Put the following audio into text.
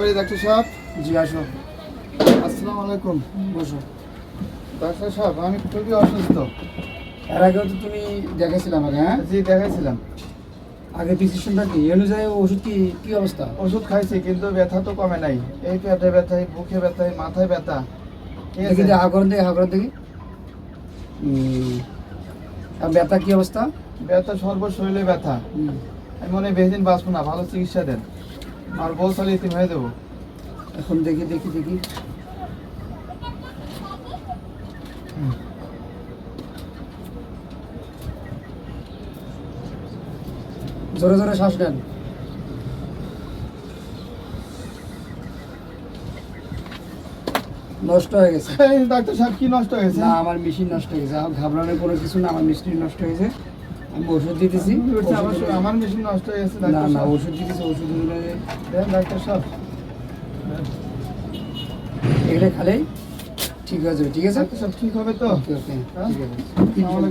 বাড়ি ডাক্তার সাহেব? জি আসো। আসসালামু আলাইকুম। বসো। ডাক্তার সাহেব আমি খুবই অসুস্থ। এর আগেও তো তুমি দেখেছিলে আমাকে হ্যাঁ? জি দেখাইছিলাম। আগে প্রিসক্রিপশনটা কি? অনুযায়ী ওষুধ কি কি অবস্থা? ওষুধ খাইছি কিন্তু ব্যথা তো কমে নাই। এই পেটে ব্যথা এই বুকে ব্যথা এই মাথায় ব্যথা। ঠিক আছে? দেখি আর ব্যথা কি অবস্থা? ব্যথা সর্ব শরীরে ব্যথা আমি মনে হয় বেশি দিন বাঁচবো না ভালো চিকিৎসা দেন। আর বউ সালে ইতিম হয়ে দেবো। এখন দেখি দেখি দেখি। জোরে জোরে শ্বাস নেন। নষ্ট হয়ে গেছে। ডাক্তার সাহেব কি নষ্ট হয়েছে না আমার মেশিন নষ্ট হয়ে গেছে। আমার ঘাবড়ানোর কোনো কিছু না আমার মেশিন নষ্ট হয়েছে আমি ওষুধ দিতেছি। আমার আমার মেশিন নষ্ট হয়ে গেছে না না ওষুধ দিতেছি ওষুধ ডাক্তার সাহেব। এগুলো খালেই ঠিক আছে ঠিক আছে? সব ঠিক হবে তো? ওকে ওকে হ্যাঁ? ঠিক আছে।